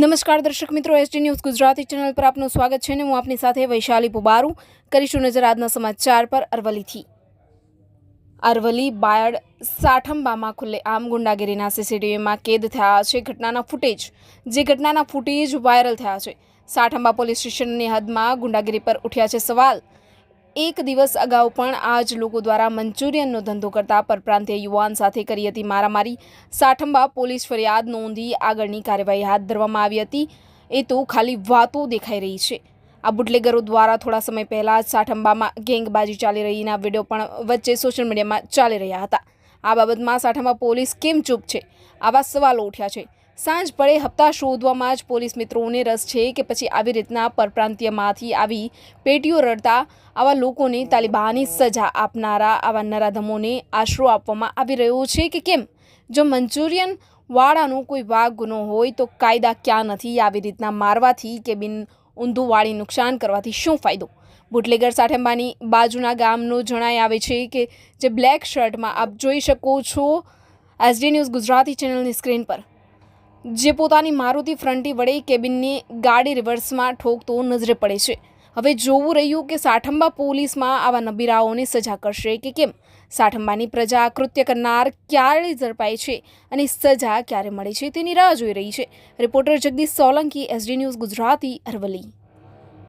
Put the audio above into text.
નમસ્કાર દર્શક મિત્રો એસટી ન્યૂઝ ગુજરાતી ચેનલ પર આપનું સ્વાગત છે અને હું આપની સાથે વૈશાલી પુબારુ. કરીશું નજર આજના સમાચાર પર અરવલીથી અરવલી બાયડ સાઠંબામાં ખુલ્લે આમ ગુંડાગીરીના સીસીટીવીમાં કેદ થયા છે ઘટનાના ફૂટેજ. જે ઘટનાના ફૂટેજ વાયરલ થયા છે. સાઠંબા પોલીસ સ્ટેશનની હદમાં ગુંડાગીરી પર ઉઠ્યા છે સવાલ. એક દિવસ અગાઉ પણ આ જ લોકો દ્વારા મંચુરિયનનો ધંધો કરતા પરપ્રાંતીય યુવાન સાથે કરી હતી મારામારી. સાઠંબા પોલીસ ફરિયાદ નોંધી આગળની કાર્યવાહી હાથ ધરવામાં આવી હતી. એ તો ખાલી વાતો દેખાઈ રહી છે. આ બુટલેગરો દ્વારા થોડા સમય પહેલાં જ સાઠંબામાં ગેંગબાજી ચાલી રહીના વીડિયો પણ વચ્ચે સોશિયલ મીડિયામાં ચાલી રહ્યા હતા. આ બાબતમાં સાઠંબા પોલીસ કેમ ચૂપ છે? આવા સવાલો ઉઠ્યા છે. સાંજ પડે હપ્તા શોધવામાં જ પોલીસ મિત્રોને રસ છે કે પછી આવી રીતના પરપ્રાંતીયમાંથી આવી પેટીઓ રડતા આવા લોકોને તાલિબાની સજા આપનારા આવા નરાધમોને આશરો આપવામાં આવી રહ્યો છે કે કેમ? જો મંચુરિયન વાળાનો કોઈ વાઘ ગુનો હોય તો કાયદા ક્યાં નથી? આવી રીતના મારવાથી કે બિન ઊંધું વાળી નુકસાન કરવાથી શું ફાયદો? બુટલેગર સાઠેંબાની બાજુના ગામનો જણાય આવે છે કે જે બ્લેક શર્ટમાં આપ જોઈ શકો છો. એસડી ન્યૂઝ ગુજરાતી ચેનલની સ્ક્રીન પર. જે પોતાની મારુતિ ફ્રન્ટી વડે કેબિનની ગાડી રિવર્સમાં ઠોકતો નજરે પડે છે. હવે જોવું રહ્યું કે સાઠંબા પોલીસમાં આવા નબીરાઓને સજા કરશે કે કેમ? સાઠંબાની પ્રજા કૃત્ય કરનાર ક્યારે ઝડપાય છે અને સજા ક્યારે મળે છે તેની રાહ જોઈ રહી છે. Reporter Jagdish Solanki, S D news Gujarati Aravalli.